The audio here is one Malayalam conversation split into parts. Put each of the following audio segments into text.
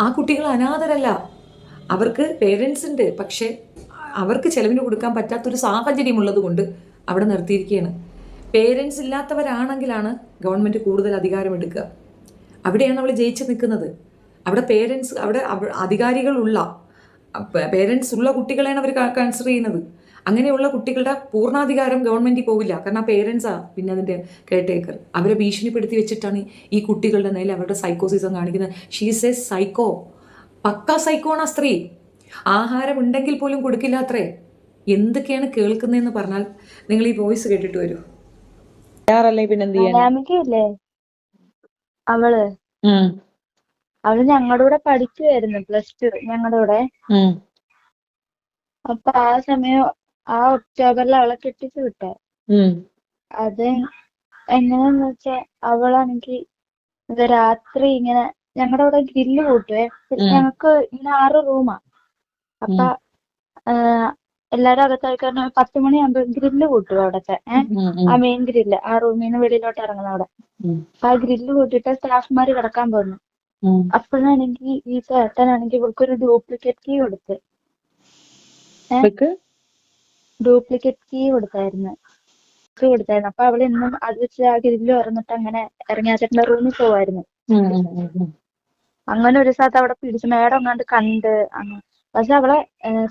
ആ കുട്ടികൾ അനാഥരല്ല. അവർക്ക് പേരൻസ് ഉണ്ട്. പക്ഷേ അവർക്ക് ചെലവിന് കൊടുക്കാൻ പറ്റാത്തൊരു സാഹചര്യം ഉള്ളത് കൊണ്ട് അവിടെ നിർത്തിയിരിക്കുകയാണ്. പേരൻസ് ഇല്ലാത്തവരാണെങ്കിലാണ് ഗവൺമെന്റ് കൂടുതൽ അധികാരം എടുക്കുക. അവിടെയാണ് അവൾ ജയിച്ച് നിൽക്കുന്നത്. അവിടെ പേരൻസ് അവിടെ അധികാരികളുള്ള പേരൻസ് ഉള്ള കുട്ടികളെയാണ് അവർ കൺസിഡർ ചെയ്യുന്നത്. അങ്ങനെയുള്ള കുട്ടികളുടെ പൂർണാധികാരം ഗവൺമെന്റിൽ പോവില്ല. കാരണം ആ പേരൻസാണ് പിന്നെ അതിന്റെ കെയർടേക്കർ അവരെ ഭീഷണിപ്പെടുത്തി വെച്ചിട്ടാണ് ഈ കുട്ടികളുടെ നേരെ അവരുടെ സൈക്കോസിസം കാണിക്കുന്നത്. She's a psycho pakka psycho ആണ് ആ സ്ത്രീ. ആഹാരം ഉണ്ടെങ്കിൽ പോലും കൊടുക്കില്ല അത്രേ. എന്തൊക്കെയാണ് കേൾക്കുന്നതെന്ന് പറഞ്ഞാൽ നിങ്ങൾ ഈ വോയിസ് കേട്ടിട്ട് വരൂ. അവൾ. അവൾ ഞങ്ങളുടെ കൂടെ പഠിക്കുവായിരുന്നു പ്ലസ് ടു ഞങ്ങളുടെ കൂടെ. അപ്പൊ ആ സമയം ആ ഒക്ടോബറിൽ അവളെ കെട്ടിച്ചു വിട്ടെ. അത് എങ്ങനെയാന്ന് വെച്ചാ അവളാണെങ്കിൽ രാത്രി ഇങ്ങനെ ഞങ്ങളുടെ അവിടെ ഗ്രില്ല് കൂട്ടുവേ. ഞങ്ങൾക്ക് ഞങ്ങക്ക് ഇങ്ങനെ ആറ് റൂമാ. അപ്പൊ എല്ലാരും അകത്തായി കാരണം പത്ത് മണിയാകുമ്പോ ഗ്രില്ല് കൂട്ടും അവിടത്തെ. ഏഹ് ആ മെയിൻ ഗ്രില്ല് ആ റൂമിൽ നിന്ന് വെളിയിലോട്ട് ഇറങ്ങുന്ന അവിടെ. അപ്പൊ ആ ഗ്രില്ല് കൂട്ടിയിട്ട് സ്റ്റാഫ്മാര് കിടക്കാൻ പോന്നു. അപ്പോഴാണെങ്കിൽ ഈ ചേട്ടനാണെങ്കിൽ ഇവൾക്കൊരു ഡ്യൂപ്ലിക്കേറ്റ് കീ കൊടുത്ത്. ഡ്യൂപ്ലിക്കേറ്റ് കീ കൊടുത്തായിരുന്നു. കീ കൊടുത്തായിരുന്നു. അപ്പൊ അവൾ എന്നും അത് വെച്ച് ആ ഗ്രില്ല് തുറന്നിട്ട് അങ്ങനെ ഇറങ്ങി ആ ചേട്ടന്റെ റൂമിൽ പോവായിരുന്നു. അങ്ങനെ ഒരു സ്ഥലത്ത് അവിടെ പിടിച്ചു മേഡം എങ്ങാണ്ട് കണ്ട് പക്ഷെ അവളെ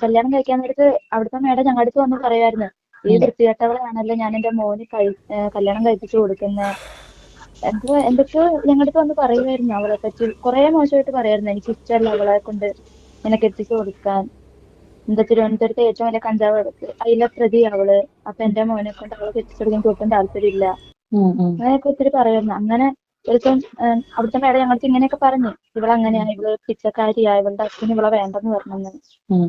കല്യാണം കഴിക്കാൻ നേരത്ത് അവിടുത്തെ മേഡം ഞങ്ങളുടെ അടുത്ത് വന്ന് പറയുമായിരുന്നു ഈ വൃത്തികെട്ടവളാണല്ലോ ഞാൻ എന്റെ മോന് കഴി കല്യാണം കഴിപ്പിച്ചു കൊടുക്കുന്നത് എന്തോ എന്തൊക്കെയോ ഞങ്ങളുടെ അടുത്ത് വന്ന് പറയുമായിരുന്നു അവളെ പറ്റി കുറെ മോശമായിട്ട് പറയായിരുന്നു എനിക്ക് ഇഷ്ടമല്ല അവളെ കൊണ്ട് നിനക്ക് എത്തിച്ചു കൊടുക്കാൻ. എന്താ തിരുവനന്തപുരത്തെ ഏറ്റവും വലിയ കഞ്ചാവ് കിടക്ക് അതിലെ പ്രതി അവൾ. അപ്പൊ എന്റെ മോനെ കൊണ്ട് അവളെ എത്തിച്ചു കൊടുക്കാൻ താല്പര്യമില്ല. അങ്ങനെയൊക്കെ ഒത്തിരി പറയുന്നു. അങ്ങനെ ഒരു ദിവസം ഏഹ് അവിടുത്തെ മേഡം ഞങ്ങൾക്ക് ഇങ്ങനെയൊക്കെ പറഞ്ഞു. ഇവളങ്ങനെയാ ഇവൾ പിച്ചക്കാരിയാ. ഇവളുടെ അച്ഛൻ ഇവളെ വേണ്ടെന്ന് പറഞ്ഞെന്ന്.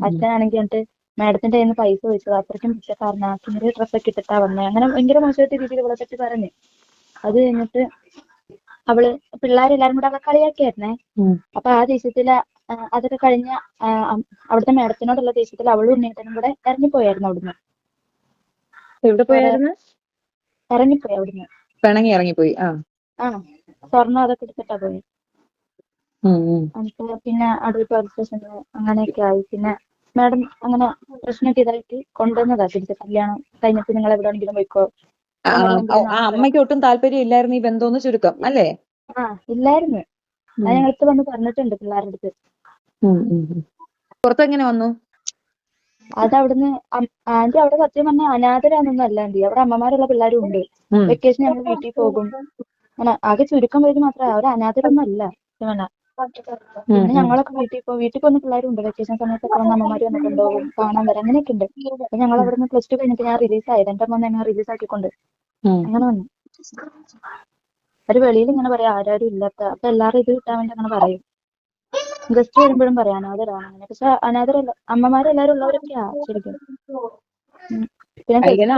അച്ഛനാണെങ്കിൽ എന്നിട്ട് മാഡത്തിന്റെ കയ്യിൽ നിന്ന് പൈസ ചോദിച്ചത് അത്രയ്ക്കും പിച്ചക്കാരനാ. കിണറി ഡ്രസ്സൊക്കെ ഇട്ടിട്ടാ വന്നേ. അങ്ങനെ ഭയങ്കര മോശമായിട്ട് രീതിയിൽ ഇവളെ പറ്റി പറഞ്ഞു. അത് കഴിഞ്ഞിട്ട് അവൾ പിള്ളേരെല്ലാരും കൂടെ അവളെ കളിയാക്കിയായിരുന്നേ. അപ്പൊ ആ ദേഷ്യത്തിൽ ആ, അതൊക്കെ കഴിഞ്ഞ അവിടുത്തെ മേഡത്തിനോടുള്ള ദേഷ്യത്തിൽ അവളും ഉണ്ണിയേട്ടനും കൂടെ ഇറങ്ങിപ്പോയായിരുന്നു അവിടുന്ന്. എവിടെ പോയായിരുന്നു? ഇറങ്ങിപ്പോയി അവിടുന്ന്. പിണങ്ങി ഇറങ്ങിപ്പോയി ആ. ആ സ്വർണം അതൊക്കെ എടുത്തിട്ടാ പോയി. എന്നിട്ട് പിന്നെ അടൂർ പോലീസ് സ്റ്റേഷനിൽ അങ്ങനെയൊക്കെ ആയി. പിന്നെ മാഡം അങ്ങനെ പ്രശ്നമൊക്കെ ഇതായിട്ട് കൊണ്ടുവന്നതാ. തിരിച്ച് കല്യാണം കഴിഞ്ഞിട്ട് നിങ്ങൾ എവിടെയാണെങ്കിലും പോയിക്കോ? ആ, ആ, ആ അമ്മയ്ക്ക് ഒട്ടും താല്പര്യം ഇല്ലായിരുന്നു ഈ ബന്ധമെന്ന് ചുരുക്കം അല്ലേ? ആ ഇല്ലായിരുന്നു. അത് വന്ന് പറഞ്ഞിട്ടുണ്ട് പിള്ളേരുടെ അടുത്ത്. പുറത്തെങ്ങനെ വന്നു? അത് അവിടുന്ന് ആന്റി അവിടെ സത്യം പറഞ്ഞാൽ അനാഥരാണെന്നൊന്നും അല്ല ആന്റി. അവിടെ അമ്മമാരുള്ള പിള്ളേരും ഉണ്ട്. വെക്കേഷൻ ഞങ്ങൾ വീട്ടിൽ പോകും. അങ്ങനെ ആകെ ചുരുക്കം പേര് മാത്രമേ അവിടെ അനാഥരൊന്നും അല്ല. പറഞ്ഞാ. പിന്നെ ഞങ്ങളൊക്കെ വീട്ടിൽ പോകും വീട്ടിൽ പോകുന്ന പിള്ളേരുണ്ട് വെക്കേഷൻ സമയത്തൊക്കെ വന്ന് അമ്മമാര് വന്ന് കൊണ്ടുപോകും. കാണാൻ വരാം. അങ്ങനെയൊക്കെ ഉണ്ട്. അപ്പൊ ഞങ്ങൾ അവിടുന്ന് പ്ലസ് ടു കഴിഞ്ഞിട്ട് ഞാൻ റിലീസ് ആയത് എന്റെ അമ്മ ഞാൻ റിലീസ് ആക്കിക്കൊണ്ട്. അങ്ങനെ വന്നു. ഒരു വെളിയിൽ ഇങ്ങനെ പറയാം ആരാരും ഇല്ലാത്ത അപ്പൊ എല്ലാവരും ഇത് കിട്ടാൻ വേണ്ടി അങ്ങനെ പറയും. ഗസ്റ്റ് വരുമ്പോഴും പറയാം അനാഥരാണ് പക്ഷെ അനാഥരല്ല അമ്മമാരെല്ലാരും ഉള്ളവരൊക്കെയാ ശരിക്കും. പിന്നെ ഇങ്ങനെ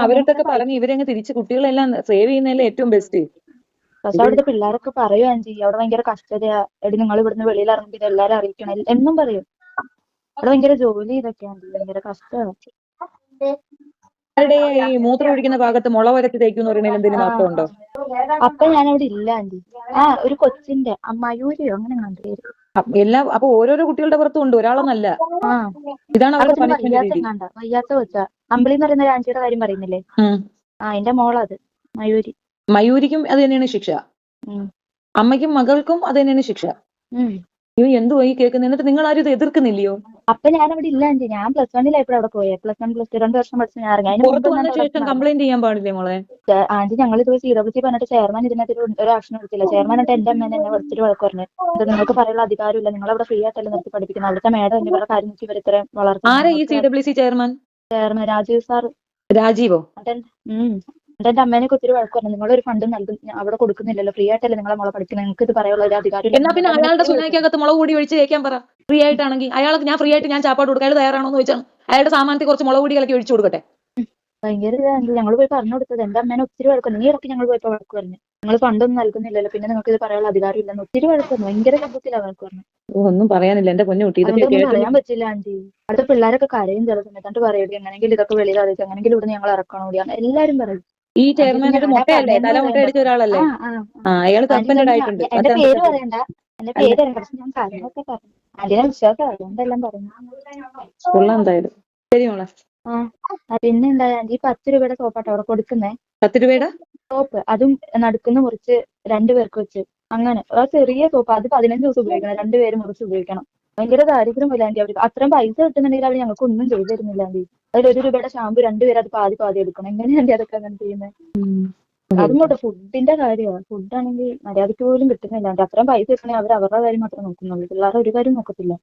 പറഞ്ഞു ഇവരങ്ങ് തിരിച്ച് കുട്ടികളെല്ലാം സേവ് ചെയ്യുന്നതല്ലേ ഏറ്റവും ബെസ്റ്റ് പക്ഷെ അവിടുത്തെ പിള്ളേരൊക്കെ പറയുകയും ചെയ്യും അവിടെ ഭയങ്കര കഷ്ടതയാ. എടി നിങ്ങൾ ഇവിടുന്ന് വെളിയിൽ ഇറങ്ങി ഇത് എല്ലാരും അറിയിക്കണം. എന്നും പറയും. അവിടെ ഭയങ്കര ജോലി ഇതൊക്കെയാണ് ഭയങ്കര കഷ്ടമാണ് അവരുടെ ഈ മൂത്രം ഒഴിക്കുന്ന ഭാഗത്ത് മുള വരച്ച് തേക്കും എന്ന് പറയുന്നതിൽ എന്തെങ്കിലും അർത്ഥമുണ്ടോ അപ്പൊ ഞാൻ അവിടെ ഇല്ല ആന്റി ആ ഒരു കൊച്ചിന്റെ അമ്മായൂരിയോ അങ്ങനെ കണ്ടു എല്ലാ അപ്പൊ ഓരോരോ കുട്ടികളുടെ പുറത്തും ഉണ്ട്. ഒരാളെന്നല്ല ഇതാണ് അവരുടെ അവിടെ പണിഷ്മെന്റ് വയ്യാത്ത കൊച്ചാ. അമ്പിളി എന്ന് പറയുന്ന ഒരു കാര്യം പറയുന്നില്ലേ. ആ എന്റെ മോളത്. മയൂരി. മയൂരിക്കും അത് തന്നെയാണ് ശിക്ഷ. അമ്മയ്ക്കും മകൾക്കും അത് തന്നെയാണ് ശിക്ഷ. അയ്യോ എന്തോ ഈ കേൾക്കുന്നത് എന്നിട്ട് നിങ്ങൾ ആരും ഇത് എതിർക്കുന്നില്ലയോ? അപ്പൊ ഞാൻ അവിടെ ഇല്ല ആന്റി ഞാൻ പ്ലസ് വണ്ണിലായപ്പോഴും അവിടെ പോയെ. പ്ലസ് വൺ പ്ലസ് ടു രണ്ട് വർഷം പഠിച്ച ഞാൻ ഇറങ്ങി. അതിന് മുമ്പ് പുറത്ത് ഞാൻ വന്ന അവിടെ ശേഷം കംപ്ലൈന്റ് ചെയ്യാൻ പാടില്ലേ മോളെ? ചെ- ആന്റി ഞങ്ങൾ ഇത് സി ഡബ്ല്യു സി പറഞ്ഞിട്ട് ചെയർമാൻ ഇതിനകത്ത് ഒരു- ഒരു ആക്ഷൻ എടുത്തില്ല ചെയർമാൻ എന്നിട്ട് എന്റെ അമ്മേനെ എന്നെ വിളിച്ചിട്ട് വഴക്ക് പറഞ്ഞു. ഇത് നിങ്ങൾക്ക് പറയാനുള്ള അധികാരമില്ല. നിങ്ങൾ അവിടെ ഫ്രീ ആയിട്ടല്ലേ നിർത്തി പഠിപ്പിക്കുന്നത് അവിടുത്തെ മേഡം എന്നെ ഇവരുടെ കാര്യം നോക്കി ഇവർ ഇത്രയും ആരാ ഈ സി വളർത്തുന്നത് W C chairman chairman Rajeev sir രാജീവോ? ഉം. എന്നിട്ട് എന്റെ അമ്മേനെ ഒത്തിരി വഴക്ക് പറഞ്ഞു നിങ്ങളൊരു ഫണ്ട് നൽകും അവിടെ കൊടുക്കുന്നില്ലല്ലോ. ഫ്രീ ആയിട്ടല്ലേ നിങ്ങളെ മോളെ പഠിക്കുന്നത് നിങ്ങൾക്ക് ഇത് പറയാനുള്ള ഒരു അധികാരം എന്നാ പിന്നെ അയാളുടെ സുനാക്കകത്ത് മുളക് കൂടി ഒഴിച്ച് പറ. ഫ്രീ ആയിട്ടാണെങ്കിൽ അയാൾക്ക് ഞാൻ ഫ്രീ ആയിട്ട് ഞാൻ ചാപ്പാട് കൊടുക്കാൻ അയാൾ തയ്യാറാണോ എന്ന് ചോദിച്ചാൽ അയാളുടെ സാമാനത്തിൽ കുറച്ച് മുളക് പൊടി കലക്കി ഒഴിച്ചു കൊടുക്കട്ടെ. ഭയങ്കര ഇതാണെങ്കിൽ ഞങ്ങൾ പോയി പറഞ്ഞു കൊടുത്തത്. എന്റെ അമ്മേനെ ഒത്തിരി വഴക്കുന്നു നീ ഇറക്കി ഞങ്ങൾ പോയപ്പോ വഴക്ക് പറഞ്ഞു. നിങ്ങൾ ഫണ്ടൊന്നും നൽകുന്നില്ലല്ലോ. പിന്നെ നിങ്ങൾക്ക് ഇത് പറയാനുള്ള അധികാരം ഇല്ലെന്ന് ഒത്തിരി വഴക്കുന്നു ഭയങ്കര ശബ്ദത്തിലാണ് വഴക്ക് പറഞ്ഞു ഒന്നും പറയാനില്ല. എന്റെ പൊന്നു കുട്ടി പറയാൻ പറ്റില്ല ആന്റി. അടുത്ത പിള്ളേരൊക്കെ കരയും ചില സമയത്ത്. എന്നിട്ട് പറയും എങ്ങനെങ്കിലും ഇതൊക്കെ വെളിയിൽ അറിയിച്ചു എങ്ങനെങ്കിലും ഇവിടെ ഞങ്ങൾ ഇറക്കണോ എല്ലാരും പറയും. ഈ ഞാൻ മുട്ടയല്ലേ? തല മുട്ട അടിച്ച ഒരാളല്ലേ? ആ അയാൾ ആന്റി സസ്പെൻഡഡ് ആയിട്ടുണ്ട് എന്റെ പേര് ക്ലാസ്സിൽ. പറയണ്ട എന്റെ പേര് പക്ഷെ ഞാൻ കാര്യങ്ങളൊക്കെ പറഞ്ഞു ആന്റിനെ വിശ്വാസം അതുകൊണ്ടെല്ലാം പറഞ്ഞു കൊള്ളാം എന്തായാലും. ശരി മോളെ. പിന്നെ എന്താ? ഈ പത്ത് രൂപയുടെ സോപ്പാട്ടോ അവിടെ കൊടുക്കുന്നേ? പത്ത് രൂപയുടെ? സോപ്പ്. അതും നടുക്കുന്ന മുറിച്ച് രണ്ടുപേർക്ക് വെച്ച്. അങ്ങനെ. ചെറിയ സോപ്പ്. അത് പതിനഞ്ച് ദിവസം ഉപയോഗിക്കണം. രണ്ടുപേരും മുറിച്ച് ഉപയോഗിക്കണം. ഭയങ്കര ദാരിദ്ര്യം ആന്റി അവർക്ക് അത്രയും പൈസ കിട്ടുന്നുണ്ടെങ്കിൽ അവർ ഞങ്ങൾക്ക് ഒന്നും ചെയ്തു തരുന്നില്ല ആന്റി അതിൽ ഒരു രൂപയുടെ ഷാമ്പു രണ്ടുപേരും അത് പാതി പാതി എടുക്കണം. എങ്ങനെയാണ്ടി അതൊക്കെ അങ്ങനെ ചെയ്യുന്നത് അതും കൂടെ ഫുഡിന്റെ കാര്യമാണ് ഫുഡാണെങ്കിൽ മര്യാദയ്ക്ക് പോലും കിട്ടുന്നില്ല ആന്റി അത്രയും പൈസ കിട്ടണേ അവർ അവരുടെ കാര്യം മാത്രമേ നോക്കുന്നുള്ളൂ. പിള്ളേരെ ഒരു കാര്യം നോക്കത്തില്ല.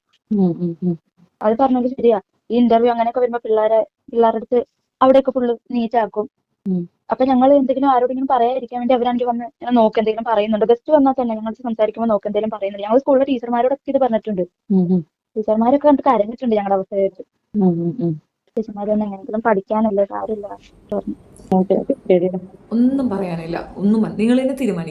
അത് പറഞ്ഞത് ശരിയാ. ഈ ഇന്റർവ്യൂ അങ്ങനെയൊക്കെ വരുമ്പോ പിള്ളേരെ പിള്ളേരുടെ അടുത്ത് അവിടെയൊക്കെ ഫുള്ള് നീറ്റാക്കും. അപ്പൊ ഞങ്ങൾ എന്തെങ്കിലും ആരോടെങ്കിലും പറയാതിരിക്കാൻ വേണ്ടി അവരാണെങ്കിൽ വന്ന് ഇങ്ങനെ നോക്ക് എന്തെങ്കിലും പറയുന്നുണ്ട്. ഗസ്റ്റ് വന്നാൽ തന്നെ ഞങ്ങൾ സംസാരിക്കുമ്പോൾ നോക്ക് എന്തെങ്കിലും പറയുന്നുണ്ട്. ഞങ്ങൾ സ്കൂളിലെ ടീച്ചർമാരോടൊക്കെ ഇത് പറഞ്ഞിട്ടുണ്ട്. ടീച്ചർമാരൊക്കെ കണ്ടിട്ട് കരഞ്ഞിട്ടുണ്ട് ഞങ്ങളുടെ അവസ്ഥ വെച്ച് ടീച്ചർമാരൊന്നും എങ്ങനെയെങ്കിലും പഠിക്കാനല്ലേ കാര്യമില്ല ഒന്നും പറയാനില്ല. ഒന്നും നിങ്ങൾ തന്നെ തീരുമാനിക്കും.